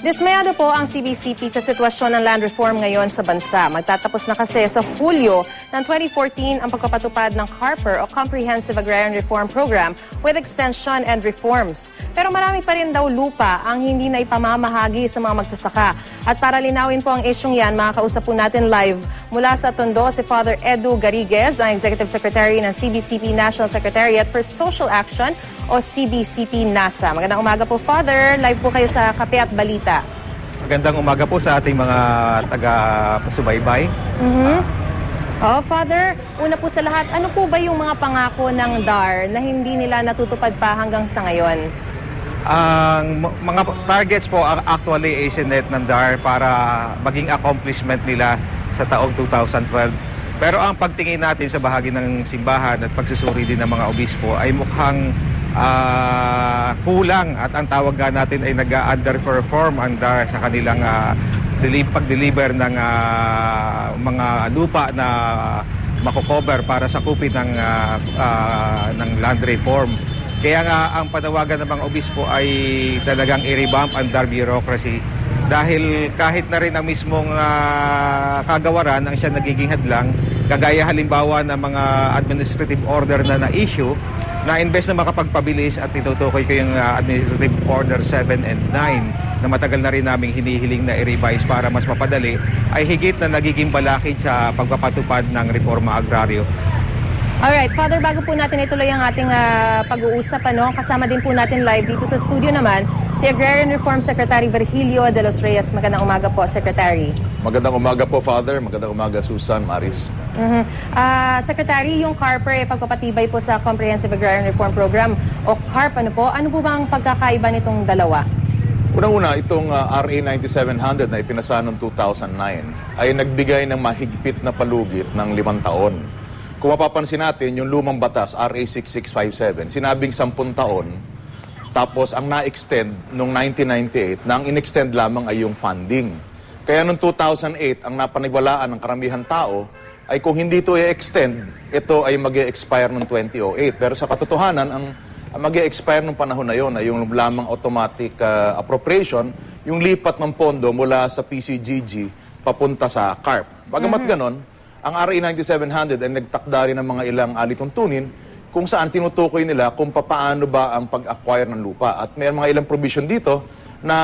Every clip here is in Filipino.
Dismayado po ang CBCP sa sitwasyon ng land reform ngayon sa bansa. Magtatapos na kasi sa Hulyo ng 2014 ang pagpapatupad ng CARPER o Comprehensive Agrarian Reform Program with extension and reforms. Pero marami pa rin daw lupa ang hindi na ipamamahagi sa mga magsasaka. At para linawin po ang isyong yan, makakausap po natin live mula sa Tondo si Father Edu Gariguez, ang Executive Secretary ng CBCP National Secretariat for Social Action o CBCP NASA. Magandang umaga po, Father. Live po kayo sa Kape at Balita. Magandang umaga po sa ating mga taga-subaybay. Mhm. Oh, Father, una po sa lahat, ano po ba yung mga pangako ng DAR na hindi nila natutupad pa hanggang sa ngayon? Ang m- mga targets po ang actually isinet ng DAR para maging accomplishment nila sa taong 2012. Pero ang pagtingin natin sa bahagi ng simbahan at pagsusuri din ng mga obispo ay mukhang ah, kulang at ang tawag natin ay nag-underperform ang DAR sa kanilang deli- pag-deliver ng ah, mga lupa na makocover para sakupin ng, ah, ah, ng land reform. Kaya nga ang panawagan ng mga obispo ay talagang i-revamp ang bureaucracy dahil kahit na rin ang mismong ah, kagawaran ang siya nagiging hadlang, kagaya halimbawa ng mga administrative order na na-issue, na imbes na makapagpabilis at itutukoy ko yung ah, administrative order 7 and 9 na matagal na rin naming hinihiling na i-revise para mas mapadali, ay higit na nagiging balakid sa pagpapatupad ng reforma agraryo. Alright, Father, bago po natin ituloy ang ating ah, pag-uusap, ano, kasama din po natin live dito sa studio naman si Agrarian Reform Secretary Virgilio de los Reyes. Magandang umaga po, Secretary. Magandang umaga po, Father. Magandang umaga, Susan, Maris. Mhm. Ah, Secretary, yung CARPER ay pagpapatibay po sa Comprehensive Agrarian Reform Program o CARP, ano po? Ano po bang pagkakaiba nitong dalawa? Unang-una, itong uh, RA 9700 na ipinasa noong 2009 ay nagbigay ng mahigpit na palugit ng limang taon. Kung mapapansin natin, yung lumang batas, RA 6657, sinabing 10 taon, tapos ang na-extend noong 1998, na ang in-extend lamang ay yung funding. Kaya noong 2008, ang napaniwalaan ng karamihan tao ay kung hindi ito i-extend, ito ay mag expire noong 2008. Pero sa katotohanan, ang ang mag expire nung panahon na yon ay yung lamang automatic uh, appropriation, yung lipat ng pondo mula sa PCGG papunta sa CARP. Bagamat ganon, ang RA 9700 ay nagtakda rin ng mga ilang alituntunin kung saan tinutukoy nila kung papaano ba ang pag-acquire ng lupa. At may mga ilang provision dito na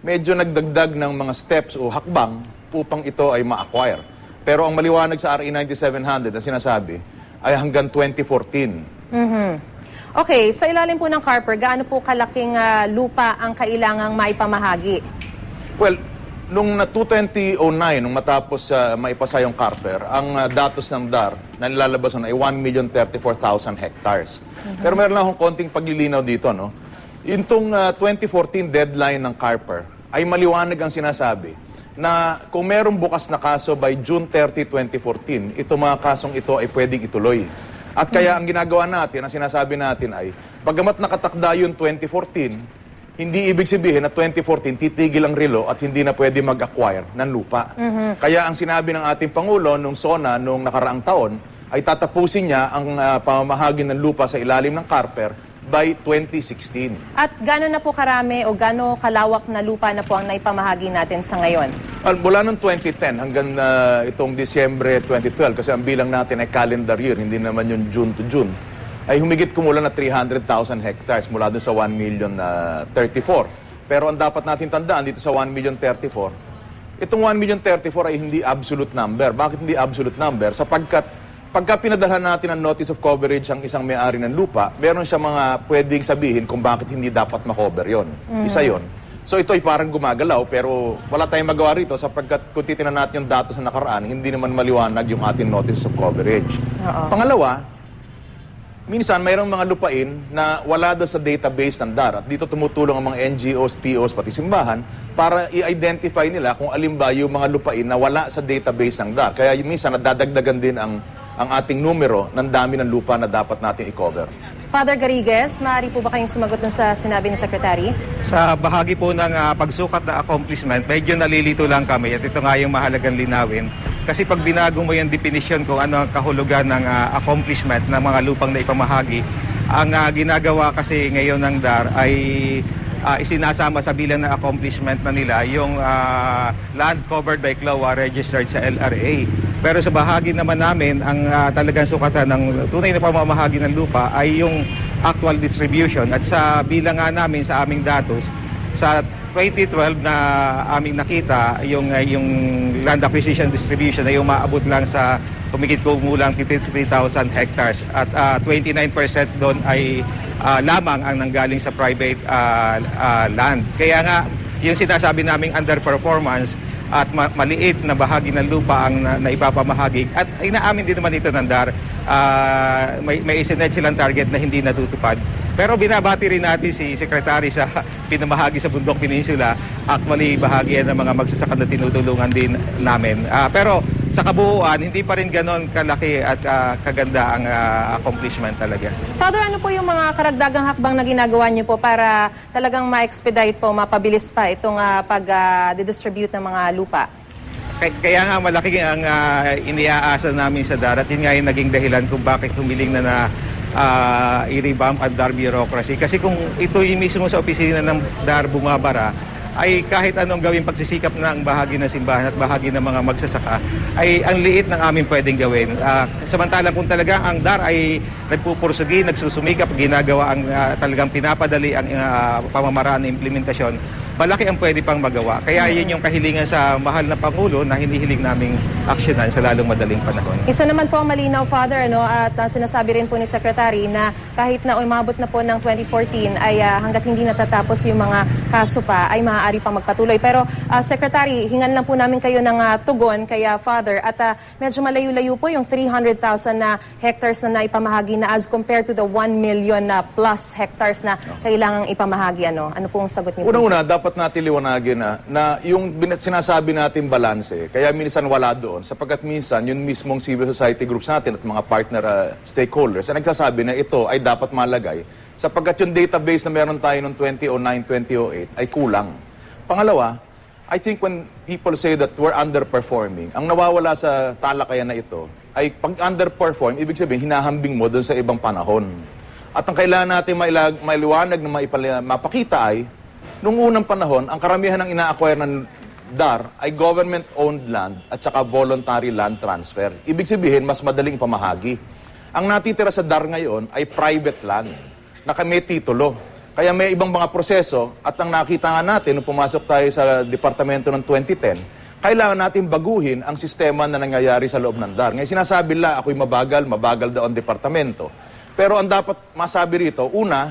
medyo nagdagdag ng mga steps o hakbang upang ito ay ma-acquire. Pero ang maliwanag sa RA 9700 na sinasabi ay hanggang 2014. Mhm. Okay, sa ilalim po ng CARPER, gaano po kalaking ah, lupa ang kailangang maipamahagi? Well, nung na 2009, nung matapos uh, maipasa yung Carper, ang uh, datos ng DAR na nilalabas nun ay 1,034,000 hectares. Pero meron lang akong konting paglilinaw dito, no? Yung tong uh, 2014 deadline ng Carper ay maliwanag ang sinasabi na kung merong bukas na kaso by June 30, 2014, ito mga kasong ito ay pwedeng ituloy. At kaya ang ginagawa natin, ang sinasabi natin ay, bagamat nakatakda yung 2014, hindi ibig sabihin na 2014 titigil ang relo at hindi na pwede mag-acquire ng lupa. Kaya ang sinabi ng ating Pangulo nung SONA nung nakaraang taon ay tatapusin niya ang ah, pamamahagi ng lupa sa ilalim ng Carper by 2016. At gano'n na po karami o gano'n kalawak na lupa na po ang naipamahagi natin sa ngayon? Well, mula noong 2010 hanggang ah, itong Disyembre 2012 kasi ang bilang natin ay calendar year, hindi naman yung June to June ay humigit kumulang na 300,000 hectares mula dun sa 1 million na 34. Pero ang dapat natin tandaan dito sa 1 million 34, itong 1 million 34 ay hindi absolute number. Bakit hindi absolute number? Sapagkat pagka pinadalhan natin ang notice of coverage ang isang may-ari ng lupa, meron siya mga pwedeng sabihin kung bakit hindi dapat makover yon. Isa yon. So ito ay parang gumagalaw pero wala tayong magawa rito sapagkat kung titinan natin yung datos na nakaraan, hindi naman maliwanag yung ating notice of coverage. Oo. Pangalawa, minsan mayroong mga lupain na wala doon sa database ng DAR. At dito tumutulong ang mga NGOs, POs, pati simbahan para i-identify nila kung alin ba yung mga lupain na wala sa database ng DAR. Kaya minsan nadadagdagan din ang, ang ating numero ng dami ng lupa na dapat natin i-cover. Father Garigues, maaari po ba kayong sumagot dun sa sinabi ni Secretary? Sa bahagi po ng ah, pagsukat na accomplishment, medyo nalilito lang kami at ito nga yung mahalagang linawin. Kasi pag binago mo yung definition kung ano ang kahulugan ng ah, accomplishment ng mga lupang na ipamahagi, ang ah, ginagawa kasi ngayon ng DAR ay ah, isinasama sa bilang na accomplishment na nila yung ah, land covered by CLOA registered sa LRA. Pero sa bahagi naman namin, ang ah, talagang sukatan ng tunay na pamamahagi ng lupa ay yung actual distribution. At sa bilang nga namin sa aming datos, sa 2012 na aming nakita yung ah, yung land acquisition distribution ay umaabot lang sa kumikit kumulang 53,000 hectares. At ah, 29% doon ay ah, lamang ang nanggaling sa private ah, ah, land. Kaya nga yung sinasabi naming underperformance at ma- maliit na bahagi ng lupa ang na, naipapamahagi. At inaamin din naman ito ng DAR ah, may, may isinet silang target na hindi natutupad pero binabati rin natin si Secretary sa pinamahagi sa Bundok Peninsula. Actually, bahagi yan ng mga magsasaka na tinutulungan din namin. Ah, pero sa kabuuan, hindi pa rin ganon kalaki at ah, kaganda ang ah, accomplishment talaga. Father, ano po yung mga karagdagang hakbang na ginagawa niyo po para talagang ma-expedite po, mapabilis pa itong ah, pag-distribute ng mga lupa? Kay- Kaya nga malaki ang ah, iniaasa namin sa DAR at yun nga yung naging dahilan kung bakit humiling na na ah, i-revamp ang DAR bureaucracy. Kasi kung ito mismo sa opisina ng DAR bumabara, ay kahit anong gawing pagsisikap ng bahagi ng simbahan at bahagi ng mga magsasaka, ay ang liit ng aming pwedeng gawin. Ah, samantalang kung talaga ang DAR ay nagpupursugi, nagsusumikap, ginagawa ang ah, talagang pinapadali ang ah, pamamaraan ng implementasyon, malaki ang pwede pang magawa. Kaya yun yung kahilingan sa mahal na Pangulo na hinihiling naming aksyonan sa lalong madaling panahon. Isa naman po ang malinaw, Father, ano, at ah, sinasabi rin po ni Secretary na kahit na umabot na po ng 2014 ay ah, hanggat hindi natatapos yung mga kaso pa ay maaari pa magpatuloy. Pero ah, Secretary, hingan lang po namin kayo ng ah, tugon kaya Father at ah, medyo malayo-layo po yung 300,000 na hectares na naipamahagi na as compared to the 1 million na plus hectares na kailangang ipamahagi. Ano, ano po ang sagot niyo? po? Unang-una, dapat natin liwanagin na, na yung sinasabi natin balanse, kaya minsan wala doon, sapagkat minsan yung mismong civil society groups natin at mga partner uh, stakeholders ay nagsasabi na ito ay dapat malagay sapagkat yung database na meron tayo noong 2009-2008 ay kulang. Pangalawa, I think when people say that we're underperforming, ang nawawala sa talakayan na ito ay pag underperform, ibig sabihin hinahambing mo doon sa ibang panahon. At ang kailangan natin mailiwanag na mapakita ay, nung unang panahon, ang karamihan ng ina-acquire ng DAR ay government-owned land at saka voluntary land transfer. Ibig sabihin, mas madaling pamahagi. Ang natitira sa DAR ngayon ay private land na may titulo. Kaya may ibang mga proseso at ang nakita nga natin nung pumasok tayo sa departamento ng 2010, kailangan natin baguhin ang sistema na nangyayari sa loob ng DAR. Ngayon sinasabi nila, ako'y mabagal, mabagal daw ang departamento. Pero ang dapat masabi rito, una,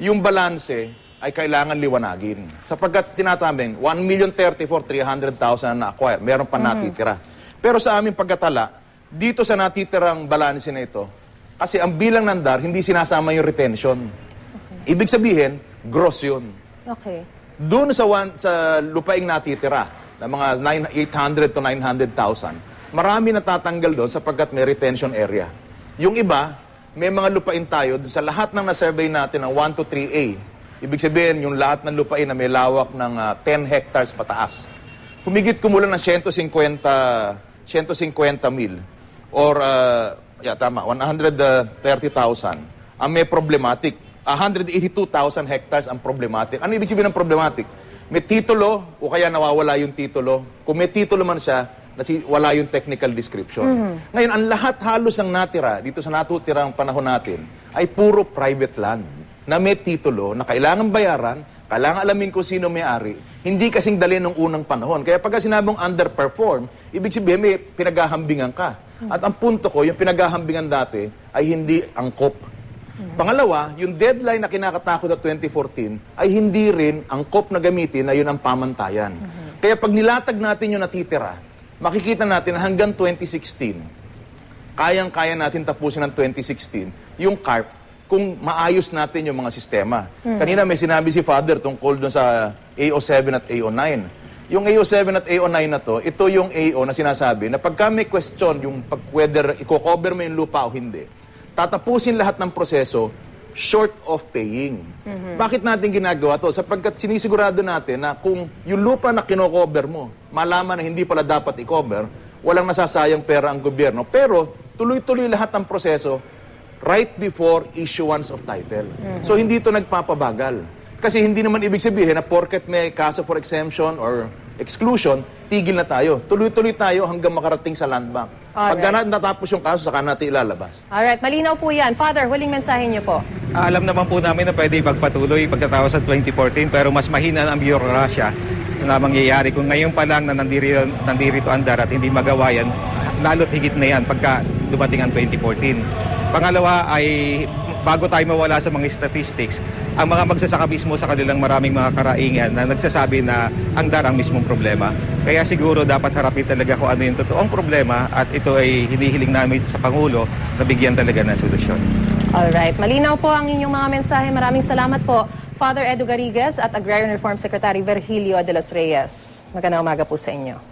yung balanse ay kailangan liwanagin. Sapagkat tinataming 1,034,300,000 na na-acquire, meron pa natitira. Pero sa aming pagkatala, dito sa natitirang balanse na ito, kasi ang bilang ng DAR, hindi sinasama yung retention. Ibig sabihin, gross yun. Okay. Doon sa, one, sa lupaing natitira, na mga 9, 800 to 900,000, marami natatanggal doon sapagkat may retention area. Yung iba, may mga lupain tayo doon sa lahat ng na-survey natin ng 1 to 3A. Ibig sabihin, yung lahat ng lupain na may lawak ng ah, 10 hectares pataas. Humigit kumulang ng 150, 150 mil or, ah, yeah, tama, 130,000 ang may problematic. 182,000 hectares ang problematic. Ano ibig sabihin ng problematic? May titulo o kaya nawawala yung titulo. Kung may titulo man siya, nasi, wala yung technical description. Ngayon, ang lahat halos ang natira dito sa natutirang panahon natin ay puro private land na may titulo na kailangan bayaran, kailangan alamin kung sino may-ari. Hindi kasing dali nung unang panahon. Kaya pagka sinabong underperform, ibig sabihin may pinaghahambingan ka. At ang punto ko, yung pinaghahambingan dati ay hindi angkop. Pangalawa, yung deadline na kinakatakot at 2014 ay hindi rin angkop na gamitin na yun ang pamantayan. Kaya pag nilatag natin yung natitira, makikita natin na hanggang 2016, kayang-kaya natin tapusin ng 2016 yung CARP kung maayos natin yung mga sistema. Kanina may sinabi si Father tungkol dun sa AO7 at AO9. Yung AO7 at AO9 na to, ito yung AO na sinasabi na pagka may question yung pag, whether i-cover mo yung lupa o hindi, tatapusin lahat ng proseso short of paying. Bakit natin ginagawa to? Sapagkat sinisigurado natin na kung yung lupa na kinocover mo, malaman na hindi pala dapat i-cover, walang nasasayang pera ang gobyerno. Pero tuloy-tuloy lahat ng proseso right before issuance of title. So hindi ito nagpapabagal. Kasi hindi naman ibig sabihin na porket may kaso for exemption or exclusion, tigil na tayo. Tuloy-tuloy tayo hanggang makarating sa land bank. Pagka Alright. na- natapos yung kaso, saka natin ilalabas. Alright, malinaw po yan. Father, huling mensahe niyo po. Ah, Alam naman po namin na pwede ipagpatuloy pagkatapos sa 2014 pero mas mahina ang bürokrasya na mangyayari. Kung ngayon pa lang na nandito, nandito andar at hindi magawa yan, lalo't higit na yan pagka dumating ang 2014. Pangalawa ay bago tayo mawala sa mga statistics, ang mga magsasaka mismo sa kanilang maraming mga karaingan na nagsasabi na ang dar ang mismong problema. Kaya siguro dapat harapin talaga kung ano yung totoong problema at ito ay hinihiling namin sa Pangulo na bigyan talaga ng solusyon. Alright, malinaw po ang inyong mga mensahe. Maraming salamat po, Father Edu Garrigues at Agrarian Reform Secretary Virgilio de los Reyes. Magandang umaga po sa inyo.